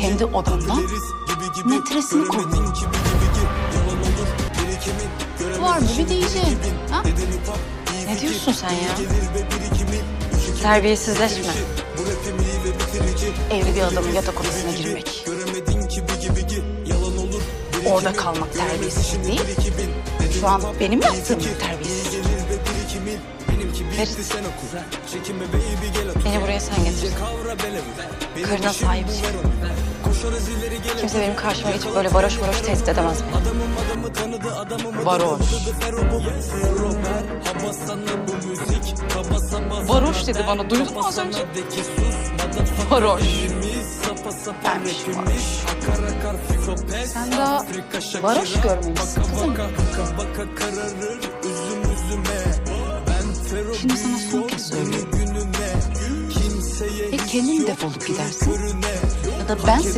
kendi odamda metresini koruyor. Var mı bir diyeceğim. Ha? Ne diyorsun sen ya? Terbiyesizleşme. Evli bir adamın yatak odasına girmek. Orada kalmak terbiyesizlik değil. Şu an benim yaptığım terbiyesizlik. Ferit. Beni buraya. Karına sahip çık. Kimse benim karşıma geçip böyle varoş varoş tehdit edemez beni. Varoş. Varoş dedi bana. Duydun mu az önce? Varoş. Benmiş varoş. Sen daha varoş görmemişsin kızım. Şimdi sana son. Ya kendin defolup gidersin. Ya da ben